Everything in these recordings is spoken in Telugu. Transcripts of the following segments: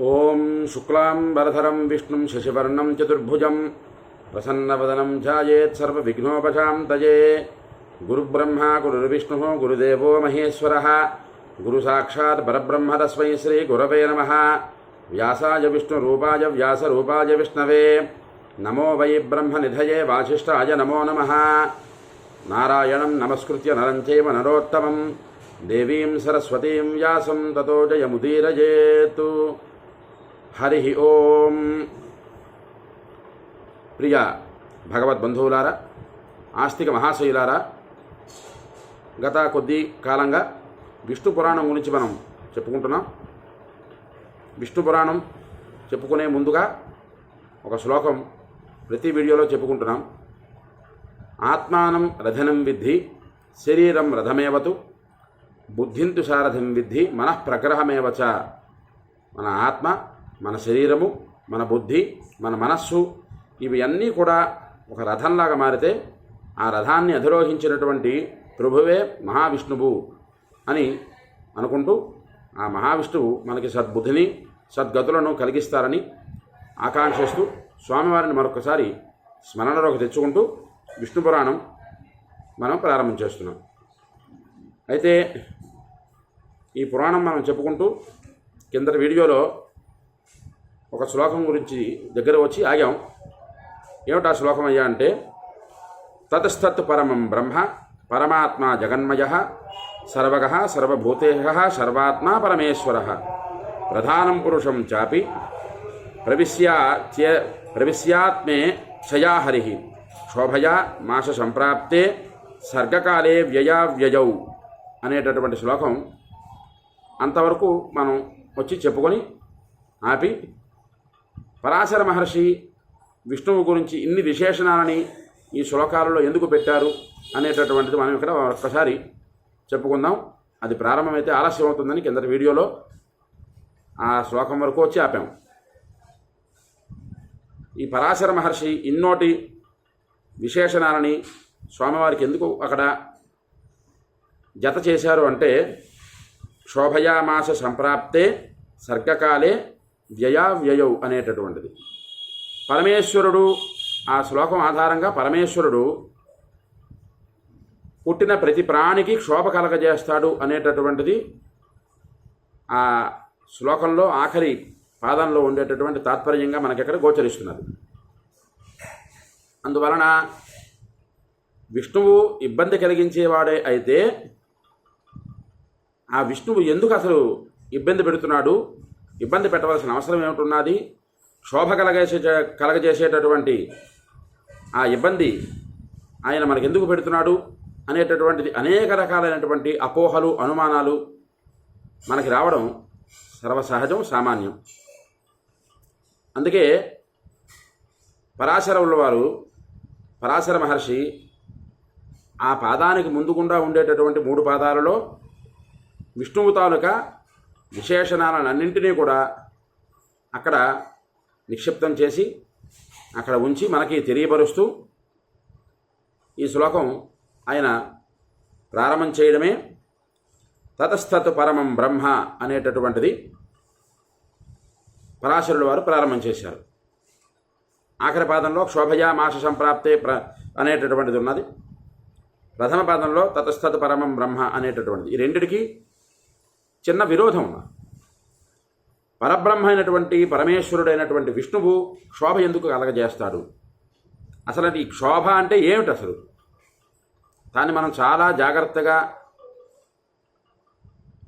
ఓం శుక్లాంబరధరం విష్ణుం శశివర్ణం చతుర్భుజం ప్రసన్నవదనం ఛాయేత్ సర్వవిఘ్నోపశాంతయే గురుబ్రహ్మ గురుర్విష్ణు గురుదేవో మహేశ్వర. గురు సాక్షాత్ పరబ్రహ్మ తస్మై శ్రీ గురవే నమ. వ్యాసాయ విష్ణురూపాయ వ్యాసరూపాయ విష్ణవే. నమో వై బ్రహ్మ నిధయే వాసిష్టాయ నమో నమ. నారాయణం నమస్కృత్య నరం చైవ నరోత్తమం. దేవీం సరస్వతీం వ్యాసం తతో జయముదీరజేతు. హరి ఓం. ప్రియ భగవద్బంధువులారా ఆస్తిక మహాశయులారా గత కొద్ది కాలంగా విష్ణు పురాణం గురించి మనం చెప్పుకుంటున్నాం. విష్ణు పురాణం చెప్పుకునే ముందుగా ఒక శ్లోకం ప్రతి వీడియోలో చెప్పుకుంటున్నాం. ఆత్మానం రథనం విద్ధి శరీరం రథమేవతు బుద్ధింతు సారథం విద్ధి మన ప్రగ్రహమేవచ మన ఆత్మ మన శరీరము మన బుద్ధి మన మనస్సు ఇవి అన్నీ కూడా ఒక రథంలాగా మారితే ఆ రథాన్ని అధిరోహించినటువంటి ప్రభువే మహావిష్ణువు అని అనుకుంటూ ఆ మహావిష్ణువు మనకి సద్బుద్ధిని సద్గతులను కలిగిస్తారని ఆకాంక్షిస్తూ స్వామివారిని మరొకసారి స్మరణలోకి తెచ్చుకుంటూ విష్ణు పురాణం మనం ప్రారంభం చేస్తున్నాం. అయితే ఈ పురాణం మనం చెప్పుకుంటూ కిందటి వీడియోలో ఒక శ్లోకం గురించి దగ్గర వచ్చి ఆగాం. ఏమిటా శ్లోకం అయ్యా అంటే తతస్తత్ పరమం బ్రహ్మ పరమాత్మ జగన్మయ సర్వగ సర్వభూతేహ సర్వాత్మా పరమేశ్వర. ప్రధానం పురుషం చాపి ప్రవిశ్యాత్య ప్రవిశ్యాత్మే క్షయా హరి. శోభయా మాస సంప్రాప్తే సర్గకాలే వ్యయా వ్యయౌ అనేటటువంటి శ్లోకం అంతవరకు మనం వచ్చి చెప్పుకొని ఆపి పరాశర మహర్షి విష్ణువు గురించి ఇన్ని విశేషణాలని ఈ శ్లోకాలలో ఎందుకు పెట్టారు అనేటటువంటిది మనం ఇక్కడ ఒక్కసారి చెప్పుకుందాం. అది ప్రారంభమైతే ఆలస్యం అవుతుందని కిందటి వీడియోలో ఆ శ్లోకం వరకు వచ్చి ఆపాం. ఈ పరాశర మహర్షి ఇన్నోటి విశేషణాలని స్వామివారికి ఎందుకు అక్కడ జత చేశారు అంటే శోభయామాస సంప్రాప్తే సర్గకాలే వ్యయావ్యయౌ అనేటటువంటిది. పరమేశ్వరుడు ఆ శ్లోకం ఆధారంగా పరమేశ్వరుడు పుట్టిన ప్రతి ప్రాణికి క్షోభ కలగజేస్తాడు అనేటటువంటిది ఆ శ్లోకంలో ఆఖరి పాదంలో ఉండేటటువంటి తాత్పర్యంగా మనకిక్కడ గోచరిస్తున్నది. అందువలన విష్ణువు ఇబ్బంది కలిగించేవాడే అయితే ఆ విష్ణువు ఎందుకు అసలు ఇబ్బంది పెడుతున్నాడు? ఇబ్బంది పెట్టవలసిన అవసరం ఏమిటున్నది? శోభ కలగేసే కలగజేసేటటువంటి ఆ ఇబ్బంది ఆయన మనకెందుకు పెడుతున్నాడు? అనేటటువంటిది అనేక రకాలైనటువంటి అపోహలు అనుమానాలు మనకి రావడం సర్వసహజం సామాన్యం. అందుకే పరాశరముల వారు పరాశర మహర్షి ఆ పాదానికి ముందుకుండా ఉండేటటువంటి మూడు పాదాలలో విష్ణువు తాలూకా విశేషణాలన్నింటినీ కూడా అక్కడ నిక్షిప్తం చేసి అక్కడ ఉంచి మనకి తెలియపరుస్తూ ఈ శ్లోకం ఆయన ప్రారంభం చేయడమే. తతస్తత్ పరమం బ్రహ్మ అనేటటువంటిది పరాశరుడు వారు ప్రారంభం చేశారు. ఆఖరి పాదంలో క్షోభయా మాస సంప్రాప్తే ప్ర అనేటటువంటిది ఉన్నది. ప్రథమ పాదంలో తతస్తత్ పరమం బ్రహ్మ అనేటటువంటిది. ఈ రెండిటికి చిన్న విరోధం ఉన్నది పరబ్రహ్మ అయినటువంటి పరమేశ్వరుడైనటువంటి విష్ణువు క్షోభ ఎందుకు కలగజేస్తాడు? అసలు ఈ క్షోభ అంటే ఏమిటి అసలు? దాన్ని మనం చాలా జాగ్రత్తగా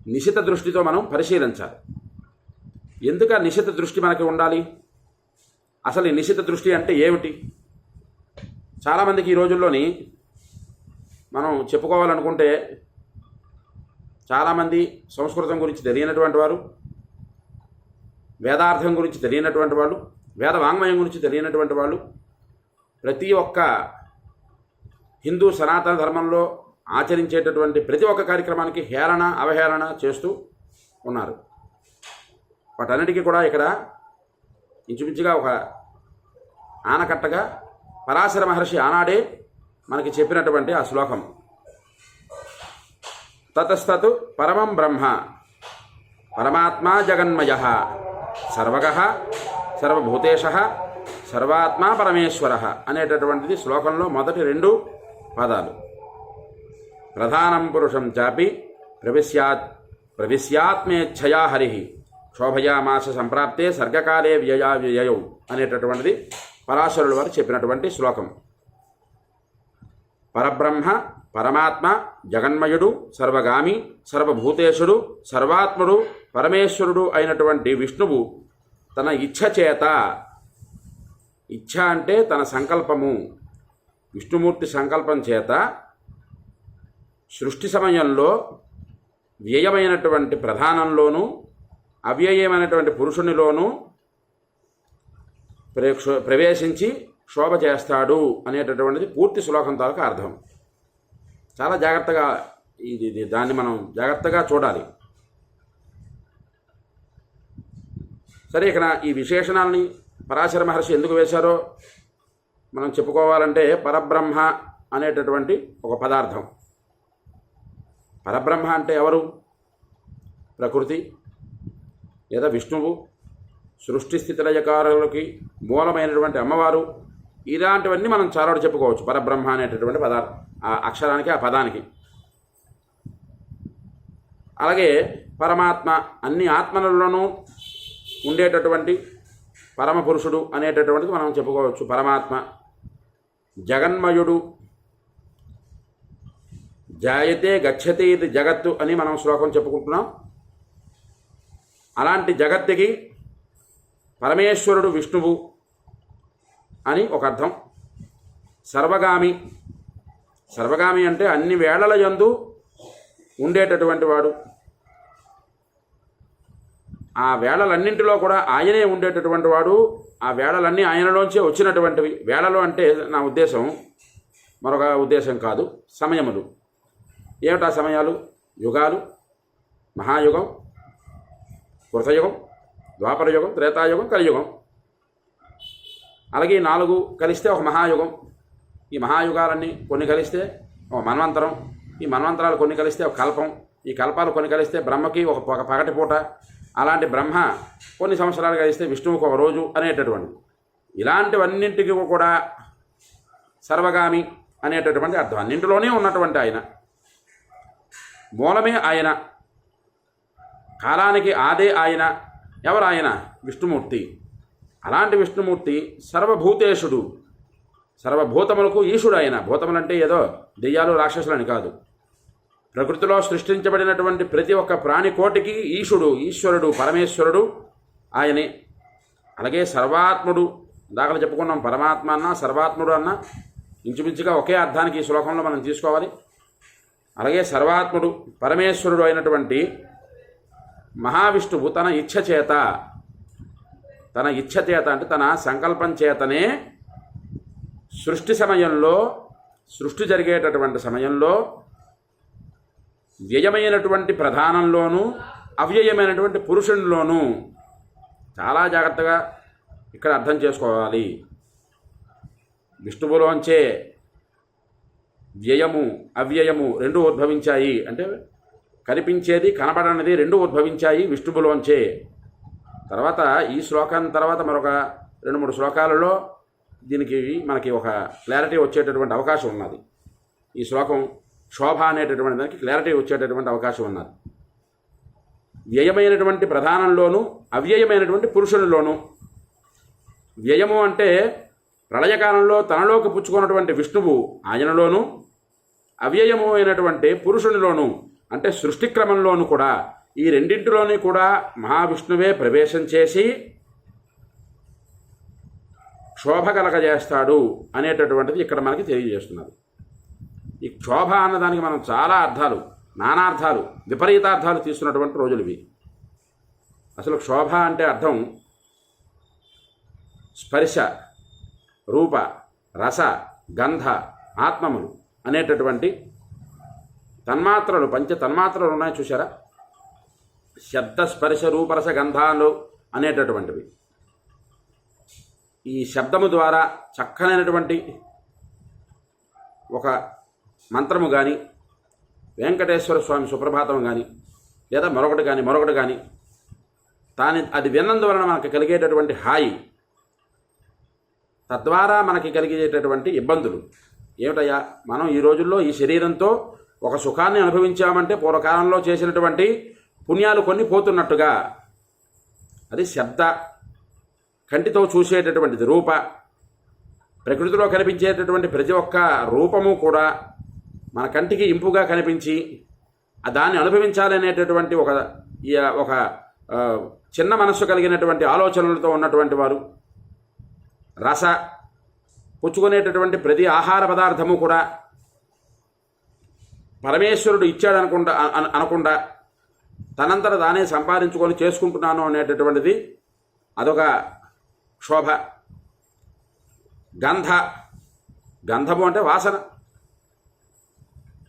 నిశిత దృష్టితో మనం పరిశీలించాలి. ఎందుక నిశిత దృష్టి మనకి ఉండాలి? అసలు ఈ నిశిత దృష్టి అంటే ఏమిటి? చాలామందికి ఈ రోజుల్లోని మనం చెప్పుకోవాలనుకుంటే చాలామంది సంస్కృతం గురించి తెలియనటువంటి వారు వేదార్థం గురించి తెలియనటువంటి వాళ్ళు వేద వాంగ్మయం గురించి తెలియనటువంటి వాళ్ళు ప్రతి ఒక్క హిందూ సనాతన ధర్మంలో ఆచరించేటటువంటి ప్రతి ఒక్క కార్యక్రమానికి హేళన అవహేళన చేస్తూ ఉన్నారు. వాటన్నిటికీ కూడా ఇక్కడ ఇంచుమించుగా ఒక ఆనకట్టగా పరాశర మహర్షి ఆనాడే మనకి చెప్పినటువంటి ఆ శ్లోకం. తతస్తత్ పరమం బ్రహ్మ. పరమాత్మా జగన్మయ. సర్వగ సర్వభూతేశ సర్వాత్మా పరమేశ్వర అనేటటువంటిది శ్లోకంలో మొదటి రెండు పదాలు. ప్రధానం పురుషం చాపి ప్రవిశ్యాత్ ప్రవిశ్యాత్మేచ్ఛయా హరి. శోభయామాస సంప్రాప్తే సర్గకాలే వ్యయా వ్యయౌ అనేటటువంటిది పరాశరుల వారు చెప్పినటువంటి శ్లోకం. పరబ్రహ్మ పరమాత్మ జగన్మయుడు సర్వగామి సర్వభూతేశుడు సర్వాత్ముడు పరమేశ్వరుడు అయినటువంటి విష్ణువు తన ఇచ్ఛ చేత ఇచ్ఛ అంటే తన సంకల్పము విష్ణుమూర్తి సంకల్పం చేత సృష్టి సమయంలో వ్యయమైనటువంటి ప్రధానంలోనూ అవ్యయమైనటువంటి పురుషునిలోనూ ప్రేక్ష- ప్రవేశించి శోభ చేస్తాడు అనేటటువంటిది పూర్తి శ్లోకం తాలూకు అర్థం. చాలా జాగ్రత్తగా ఇది దాన్ని మనం జాగ్రత్తగా చూడాలి. సరే ఇక్కడ ఈ విశేషణాలని పరాశర మహర్షి ఎందుకు వేశారో మనం చెప్పుకోవాలంటే పరబ్రహ్మ అనేటటువంటి ఒక పదార్థం. పరబ్రహ్మ అంటే ఎవరు? ప్రకృతి లేదా విష్ణువు సృష్టి స్థితిలయకారులకి మూలమైనటువంటి అమ్మవారు ఇలాంటివన్నీ మనం చాలా చెప్పుకోవచ్చు. పరబ్రహ్మ అనేటటువంటి పదార్ ఆ అక్షరానికి ఆ పదానికి. అలాగే పరమాత్మ అన్ని ఆత్మలలోనూ ఉండేటటువంటి పరమ పురుషుడు అనేటటువంటిది మనం చెప్పుకోవచ్చు. పరమాత్మ జగన్మయుడు జాయతే గచ్చతే ఇది జగత్తు అని మనం శ్లోకం చెప్పుకుంటున్నాం. అలాంటి జగత్తుకి పరమేశ్వరుడు విష్ణువు అని ఒక అర్థం. సర్వగామి. సర్వగామి అంటే అన్ని వేళల యందు ఉండేటటువంటి వాడు. ఆ వేళలన్నింటిలో కూడా ఆయనే ఉండేటటువంటి వాడు. ఆ వేళలన్నీ ఆయనలోంచే వచ్చినటువంటివి. వేళలు అంటే నా ఉద్దేశం మరొక ఉద్దేశం కాదు సమయములు. ఏమిటా సమయాలు? యుగాలు మహాయుగం కృతయుగం ద్వాపరయుగం త్రేతాయుగం కలియుగం. అలాగే నాలుగు కలిస్తే ఒక మహాయుగం. ఈ మహాయుగాలన్నీ కొన్ని కలిస్తే ఒక మన్వంతరం. ఈ మన్వంతరాలు కొన్ని కలిస్తే ఒక కల్పం. ఈ కల్పాలు కొన్ని కలిస్తే బ్రహ్మకి ఒక ఒక పగటి పూట. అలాంటి బ్రహ్మ కొన్ని సంవత్సరాలు కలిస్తే విష్ణువుకు ఒక రోజు అనేటటువంటి ఇలాంటివన్నింటికి కూడా సర్వగామి అనేటటువంటి అర్థం. అన్నింటిలోనే ఉన్నటువంటి ఆయన. మూలమే ఆయన. కాలానికి ఆదే ఆయన. ఎవరు ఆయన విష్ణుమూర్తి. అలాంటి విష్ణుమూర్తి సర్వభూతేశుడు సర్వభూతములకు ఈశుడు ఆయన భూతములంటే ఏదో దెయ్యాలు రాక్షసులని కాదు. ప్రకృతిలో సృష్టించబడినటువంటి ప్రతి ఒక్క ప్రాణికోటికి ఈశుడు ఈశ్వరుడు పరమేశ్వరుడు ఆయనే. అలాగే సర్వాత్ముడు. దాఖలు చెప్పుకున్నాం పరమాత్మ అన్న సర్వాత్ముడు అన్న. ఇంచుమించుగా ఒకే అర్థానికి ఈ శ్లోకంలో మనం తీసుకోవాలి. అలాగే సర్వాత్ముడు పరమేశ్వరుడు అయినటువంటి మహావిష్ణువు తన ఇచ్ఛ చేత తన ఇచ్ఛ చేత అంటే తన సంకల్పం చేతనే సృష్టి సమయంలో సృష్టి జరిగేటటువంటి సమయంలో వ్యయమైనటువంటి ప్రధానంలోనూ అవ్యయమైనటువంటి పురుషునిలోనూ చాలా జాగ్రత్తగా ఇక్కడ అర్థం చేసుకోవాలి. విష్ణువులోంచే వ్యయము అవ్యయము రెండు ఉద్భవించాయి. అంటే కనిపించేది కనబడనిది రెండు ఉద్భవించాయి విష్ణువులోంచే. తర్వాత ఈ శ్లోకం తర్వాత మరొక రెండు మూడు శ్లోకాలలో దీనికి మనకి ఒక క్లారిటీ వచ్చేటటువంటి అవకాశం ఉన్నది. ఈ శ్లోకం శోభ అనేటటువంటి దానికి క్లారిటీ వచ్చేటటువంటి అవకాశం ఉన్నది. వ్యయమైనటువంటి ప్రధానంలోనూ అవ్యయమైనటువంటి పురుషునిలోనూ వ్యయము అంటే ప్రళయకాలంలో తనలోకి పుచ్చుకున్నటువంటి విష్ణువు ఆయనలోనూ అవ్యయము అయినటువంటి పురుషునిలోనూ అంటే సృష్టి క్రమంలోనూ కూడా ఈ రెండింటిలోని కూడా మహావిష్ణువే ప్రవేశం చేసి క్షోభ కలగజేస్తాడు అనేటటువంటిది ఇక్కడ మనకి తెలియజేస్తున్నారు. ఈ క్షోభ అన్నదానికి మనం చాలా అర్థాలు నానార్థాలు విపరీతార్థాలు తీసుకున్నటువంటి రోజులు ఇవి. అసలు క్షోభ అంటే అర్థం స్పర్శ రూప రస గంధ ఆత్మములు అనేటటువంటి తన్మాత్రలు పంచ తన్మాత్రలు ఉన్నాయి చూసారా శబ్దస్పర్శ రూపరస గంధాలు అనేటటువంటివి. ఈ శబ్దము ద్వారా చక్కనైనటువంటి ఒక మంత్రము కానీ వెంకటేశ్వర స్వామి సుప్రభాతం కానీ లేదా మరొకటి కానీ మరొకటి కానీ దాని అది విన్నందువలన మనకు కలిగేటటువంటి హాయి తద్వారా మనకి కలిగేటటువంటి ఇబ్బందులు. ఏమిటయ్యా? మనం ఈ రోజుల్లో ఈ శరీరంతో ఒక సుఖాన్ని అనుభవించామంటే పూర్వకాలంలో చేసినటువంటి పుణ్యాలు కొన్ని పోతున్నట్టుగా. అది శబ్ద. కంటితో చూసేటటువంటిది రూప. ప్రకృతిలో కనిపించేటటువంటి ప్రతి ఒక్క రూపము కూడా మన కంటికి ఇంపుగా కనిపించి దాన్ని అనుభవించాలనేటటువంటి ఒక ఈ ఒక చిన్న మనస్సు కలిగినటువంటి ఆలోచనలతో ఉన్నటువంటి వారు. రస. పుచ్చుకునేటటువంటి ప్రతి ఆహార పదార్థము కూడా పరమేశ్వరుడు ఇచ్చాడు అనుకుంటా అనకుండా తనంతట తానే సంపాదించుకొని చేసుకుంటున్నాను అనేటటువంటిది అదొక శోభ గంధ. గంధము అంటే వాసన.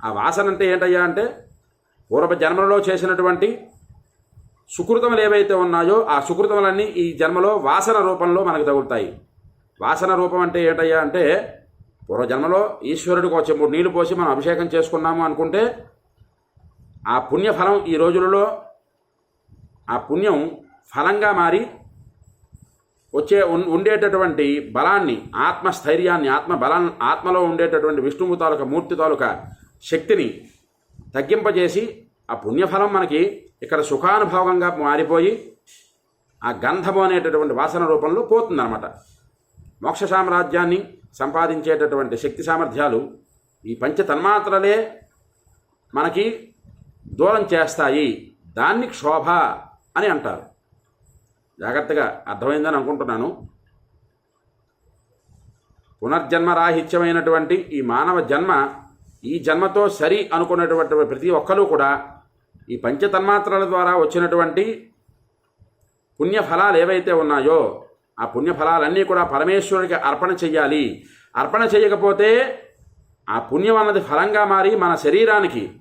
ఆ వాసన అంటే ఏంటయ్యా అంటే పూర్వ జన్మలలో చేసినటువంటి సుకృతములు ఏవైతే ఉన్నాయో ఆ సుకృతములన్నీ ఈ జన్మలో వాసన రూపంలో మనకు తగులుతాయి. వాసన రూపం అంటే ఏంటయ్యా అంటే పూర్వజన్మలో ఈశ్వరుడికి వచ్చే మూడు నీళ్ళు పోసి మనం అభిషేకం చేసుకున్నాము అనుకుంటే ఆ పుణ్యఫలం ఈ రోజులలో ఆ పుణ్యం ఫలంగా మారి వచ్చే ఉన్- ఉండేటటువంటి బలాన్ని ఆత్మస్థైర్యాన్ని ఆత్మ బలం ఆత్మలో ఉండేటటువంటి విష్ణువు తాలూక మూర్తి తాలూక శక్తిని తగ్గింపజేసి ఆ పుణ్యఫలం మనకి ఇక్కడ సుఖానుభోగంగా మారిపోయి ఆ గంధము అనేటటువంటి వాసన రూపంలో పోతుందన్నమాట. మోక్ష సామ్రాజ్యాన్ని సంపాదించేటటువంటి శక్తి సామర్థ్యాలు ఈ పంచ తన్మాత్రలే మనకి దూరం చేస్తాయి దాన్ని క్షోభ అని అంటారు. జాగ్రత్తగా అర్థమైందని అనుకుంటున్నాను. పునర్జన్మరాహిత్యమైనటువంటి ఈ మానవ జన్మ ఈ జన్మతో సరి అనుకున్నటువంటి ప్రతి ఒక్కరూ కూడా ఈ పంచతన్మాత్రల ద్వారా వచ్చినటువంటి పుణ్యఫలాలు ఏవైతే ఉన్నాయో ఆ పుణ్యఫలాలన్నీ కూడా పరమేశ్వరుడికి అర్పణ చెయ్యాలి. అర్పణ చేయకపోతే ఆ పుణ్యం అన్నది ఫలంగా మారి మన శరీరానికి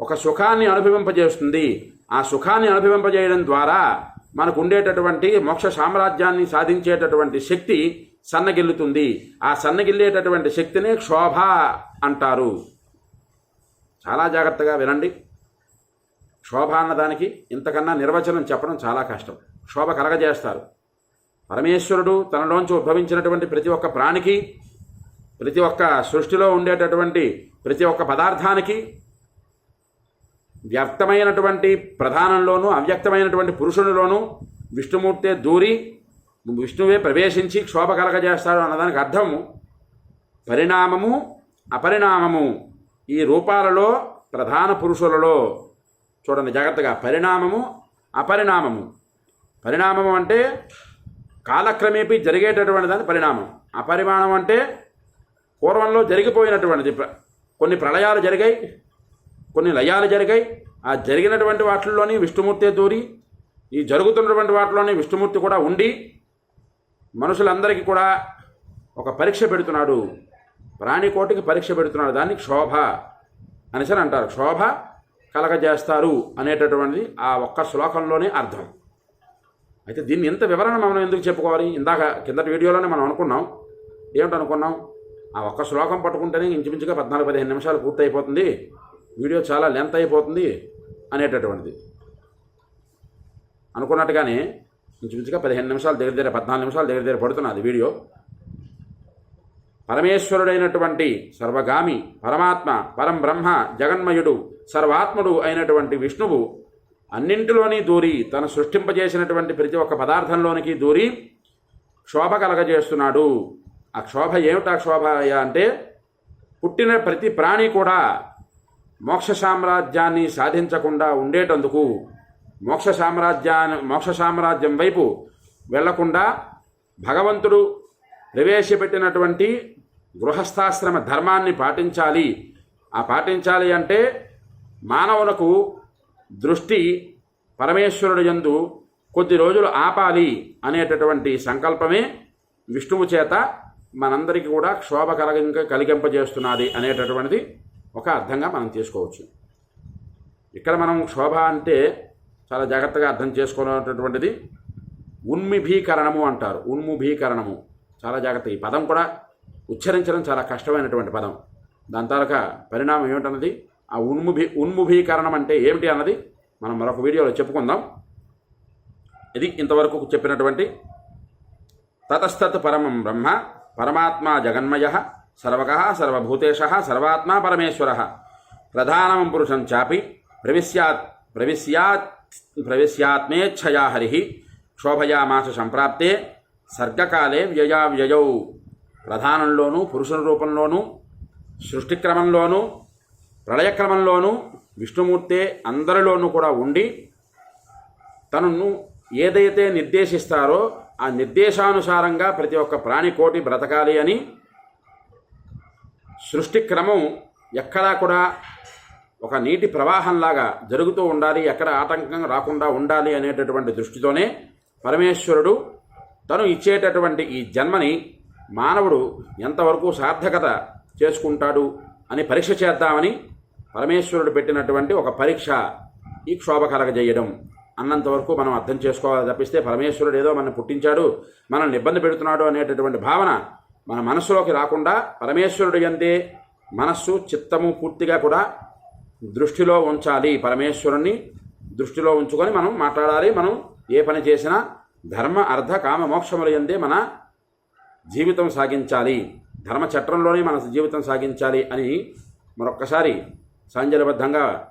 ఒక సుఖాన్ని అనుభవింపజేస్తుంది. ఆ సుఖాన్ని అనుభవింపజేయడం ద్వారా మనకు ఉండేటటువంటి మోక్ష సామ్రాజ్యాన్ని సాధించేటటువంటి శక్తి సన్నగిల్లుతుంది. ఆ సన్నగిల్లేటటువంటి శక్తినే క్షోభ అంటారు. చాలా జాగ్రత్తగా వినండి. క్షోభ అన్నదానికి ఇంతకన్నా నిర్వచనం చెప్పడం చాలా కష్టం. శోభ కలగజేస్తారు. పరమేశ్వరుడు తనలోంచి ఉద్భవించినటువంటి ప్రతి ఒక్క ప్రాణికి ప్రతి ఒక్క సృష్టిలో ఉండేటటువంటి ప్రతి ఒక్క పదార్థానికి వ్యక్తమైనటువంటి ప్రధానంలోనూ అవ్యక్తమైనటువంటి పురుషునిలోనూ విష్ణుమూర్తే దూరి విష్ణువే ప్రవేశించి క్షోభ కలగజేస్తాడు అన్నదానికి అర్థము పరిణామము అపరిణామము ఈ రూపాలలో ప్రధాన పురుషులలో చూడండి జాగ్రత్తగా పరిణామము అపరిణామము. పరిణామము అంటే కాలక్రమేపీ జరిగేటటువంటి దాని పరిణామం. అపరిమాణం అంటే పూర్వంలో జరిగిపోయినటువంటిది కొన్ని ప్రళయాలు జరిగాయి కొన్ని లయాలు జరిగాయి. ఆ జరిగినటువంటి వాటిల్లోని విష్ణుమూర్తి దూరి ఈ జరుగుతున్నటువంటి వాటిలోని విష్ణుమూర్తి కూడా ఉండి మనుషులందరికీ కూడా ఒక పరీక్ష పెడుతున్నాడు. ప్రాణికోటికి పరీక్ష పెడుతున్నాడు. దాన్ని క్షోభ అనేసి అని అంటారు. క్షోభ కలగజేస్తారు అనేటటువంటిది ఆ ఒక్క శ్లోకంలోనే అర్థం. అయితే దీన్ని ఇంత వివరణ మనం ఎందుకు చెప్పుకోవాలి? ఇందాక కిందటి వీడియోలోనే మనం అనుకున్నాం. ఏమిటనుకున్నాం? ఆ ఒక్క శ్లోకం పట్టుకుంటేనే ఇంచుమించుగా పద్నాలుగు పదిహేను నిమిషాలు పూర్తయిపోతుంది. వీడియో చాలా లెంత్ అయిపోతుంది అనేటటువంటిది. అనుకున్నట్టుగానే ఇంచుమించుగా పదిహేను నిమిషాలు దగ్గర దగ్గర పద్నాలుగు నిమిషాలు దగ్గర దగ్గర పడుతున్నది వీడియో. పరమేశ్వరుడైనటువంటి సర్వగామి పరమాత్మ పరం బ్రహ్మ జగన్మయుడు సర్వాత్ముడు అయినటువంటి విష్ణువు అన్నింటిలోని దూరి తను సృష్టింపజేసినటువంటి ప్రతి ఒక్క పదార్థంలోనికి దూరి క్షోభ కలగజేస్తున్నాడు. ఆ క్షోభ ఏమిటా? క్షోభ అంటే పుట్టిన ప్రతి ప్రాణి కూడా మోక్ష సామ్రాజ్యాన్ని సాధించకుండా ఉండేటందుకు మోక్ష సామ్రాజ్యాన్ని మోక్ష సామ్రాజ్యం వైపు వెళ్ళకుండా భగవంతుడు ప్రవేశపెట్టినటువంటి గృహస్థాశ్రమ ధర్మాన్ని పాటించాలి. ఆ పాటించాలి అంటే మానవులకు దృష్టి పరమేశ్వరుడు యందు కొద్ది రోజులు ఆపాలి అనేటటువంటి సంకల్పమే విష్ణువు చేత మనందరికీ కూడా క్షోభ కలగ కలిగింపజేస్తున్నది అనేటటువంటిది ఒక అర్థంగా మనం తీసుకోవచ్చు. ఇక్కడ మనం శోభ అంటే చాలా జాగ్రత్తగా అర్థం చేసుకోవాలనేటటువంటిది ఉన్ముభీకరణము అంటారు. ఉన్ముభీకరణము చాలా జాగ్రత్త. ఈ పదం కూడా ఉచ్చరించడం చాలా కష్టమైనటువంటి పదం. దాని తాలూక పరిణామం ఏమిటన్నది? ఆ ఉన్ముభి ఉన్ముభీకరణం అంటే ఏమిటి అన్నది మనం మరొక వీడియోలో చెప్పుకుందాం. ఇది ఇంతవరకు చెప్పినటువంటి తతస్తత్ పరమం బ్రహ్మ పరమాత్మ జగన్మయ సర్వక సర్వభూతేశ సర్వాత్మా పరమేశ్వర. ప్రధానం పురుషం చాపి ప్రవిశ్యాత్ ప్రవిశ్యాత్ ప్రవిశ్యాత్మేచ్ఛయా హరి. క్షోభయామాస సంప్రాప్తే సర్గకాలే వ్యయా వ్యయౌ. ప్రధానంలోనూ పురుషుల రూపంలోనూ సృష్టిక్రమంలోనూ ప్రళయక్రమంలోనూ విష్ణుమూర్తే అందరిలోనూ కూడా ఉండి తనను ఏదైతే నిర్దేశిస్తారో ఆ నిర్దేశానుసారంగా ప్రతి ఒక్క ప్రాణికోటి బ్రతకాలి అని సృష్టి క్రమం ఎక్కడా కూడా ఒక నీటి ప్రవాహంలాగా జరుగుతూ ఉండాలి ఎక్కడ ఆటంకం రాకుండా ఉండాలి అనేటటువంటి దృష్టితోనే పరమేశ్వరుడు తను ఇచ్చేటటువంటి ఈ జన్మని మానవుడు ఎంతవరకు సార్థకత చేసుకుంటాడు అని పరీక్ష చేద్దామని పరమేశ్వరుడు పెట్టినటువంటి ఒక పరీక్ష ఈ క్షోభ కలగజేయడం అన్నంతవరకు మనం అర్థం చేసుకోవాలి తప్పిస్తే పరమేశ్వరుడు ఏదో మనం పుట్టించాడు మనల్ని ఇబ్బంది పెడుతున్నాడు అనేటటువంటి భావన మన మనస్సులోకి రాకుండా పరమేశ్వరుడు ఎందే మనస్సు చిత్తము పూర్తిగా కూడా దృష్టిలో ఉంచాలి. పరమేశ్వరుణ్ణి దృష్టిలో ఉంచుకొని మనం మాట్లాడాలి. మనం ఏ పని చేసినా ధర్మ అర్ధ కామ మోక్షములు ఎందే మన జీవితం సాగించాలి. ధర్మ చట్రంలోనే మన జీవితం సాగించాలి అని మరొక్కసారి సాంజలబద్ధంగా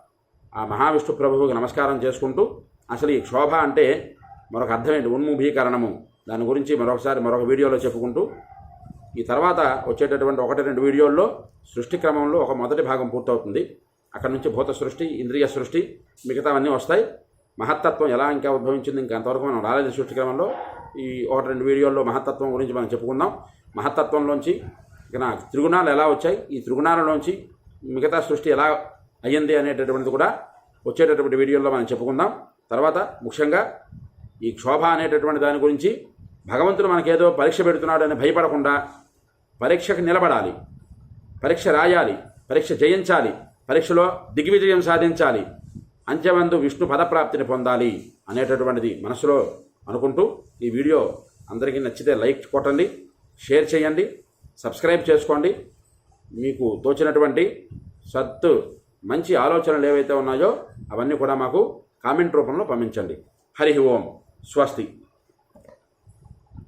ఆ మహావిష్ణు ప్రభువుకి నమస్కారం చేసుకుంటూ అసలు ఈ క్షోభ అంటే మరొక అర్థం ఏంటి? ఉన్ముఖీకరణము. దాని గురించి మరొకసారి మరొక వీడియోలో చెప్పుకుంటూ ఈ తర్వాత వచ్చేటటువంటి ఒకటి రెండు వీడియోల్లో సృష్టి క్రమంలో ఒక మొదటి భాగం పూర్తవుతుంది. అక్కడ నుంచి భూత సృష్టి ఇంద్రియ సృష్టి మిగతావన్నీ వస్తాయి. మహత్తత్వం ఎలా ఇంకా ఉద్భవించింది ఇంకా అంతవరకు మనం రాలేదు సృష్టి క్రమంలో. ఈ ఒకటి రెండు వీడియోల్లో మహత్తత్వం గురించి మనం చెప్పుకుందాం. మహత్తత్వంలోంచి ఇక నా త్రిగుణాలు ఎలా వచ్చాయి? ఈ త్రిగుణాలలోంచి మిగతా సృష్టి ఎలా అయ్యింది అనేటటువంటిది కూడా వచ్చేటటువంటి వీడియోల్లో మనం చెప్పుకుందాం. తర్వాత ముఖ్యంగా ఈ క్షోభ అనేటటువంటి దాని గురించి భగవంతుడు మనకేదో పరీక్ష పెడుతున్నాడు అని భయపడకుండా పరీక్షకు నిలబడాలి. పరీక్ష రాయాలి పరీక్ష జయించాలి పరీక్షలో దిగ్విజయం సాధించాలి అంత్యమందు విష్ణు పదప్రాప్తిని పొందాలి అనేటటువంటిది మనసులో అనుకుంటూ ఈ వీడియో అందరికీ నచ్చితే లైక్ కొట్టండి షేర్ చేయండి సబ్స్క్రైబ్ చేసుకోండి. మీకు తోచినటువంటి సత్తు మంచి ఆలోచనలు ఏవైతే ఉన్నాయో అవన్నీ కూడా మాకు కామెంట్ రూపంలో పంపించండి. హరి ఓం. స్వస్తి.